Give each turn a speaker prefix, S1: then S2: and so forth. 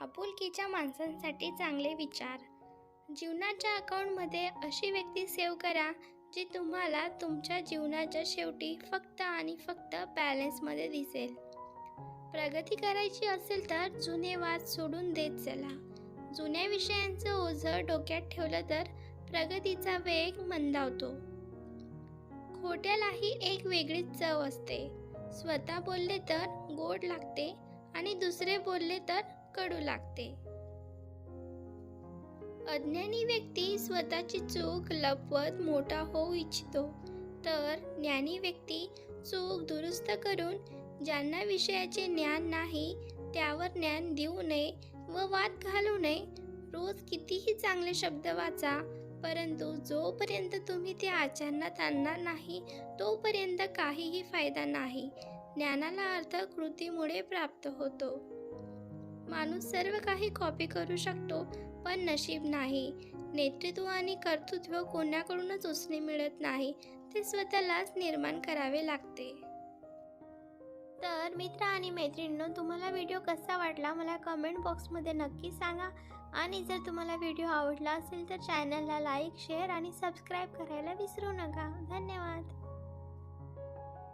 S1: आपुलकीच्या माणसांसाठी चांगले विचार. जीवनाच्या अकाउंटमध्ये अशी व्यक्ती सेव्ह करा जी तुम्हाला तुमच्या जीवनाच्या शेवटी फक्त आणि फक्त बॅलन्समध्ये दिसेल. प्रगती करायची असेल तर जुने वाद सोडून देत चला. जुन्या विषयांचं ओझं डोक्यात ठेवलं तर प्रगतीचा वेग मंदावतो. खोट्यालाही एक वेगळीच चव असते. स्वतः बोलले तर गोड लागते आणि दुसरे बोलले तर कळू लागते. अज्ञानी व्यक्ती स्वतःची चूक लपवत मोठा होऊ इच्छितो. तर ज्ञानी व्यक्ती चूक दुरुस्त करून ज्यांना विषयाचे ज्ञान नाही त्यावर ज्ञान देऊ नये व वाद घालू नये. रोज कितीही चांगले शब्द वाचा परंतु जोपर्यंत तुम्ही ते आचरणात आणणार नाही तोपर्यंत काहीही फायदा नाही. ज्ञानाला अर्थ कृतीमुळे प्राप्त होतो. माणूस सर्व काही कॉपी करू शकतो पण नशीब नाही. नेतृत्व आणि कर्तृत्व कोणाकडूनच उसने मिळत नाही ते स्वतःलाच निर्माण करावे लागते. तर मित्र आणि मैत्रिणींनो तुम्हाला व्हिडिओ कसा वाटला मला कमेंट बॉक्समध्ये नक्की सांगा. आणि जर तुम्हाला व्हिडिओ आवडला असेल तर चॅनलला लाईक शेअर आणि सबस्क्राईब करायला विसरू नका. धन्यवाद.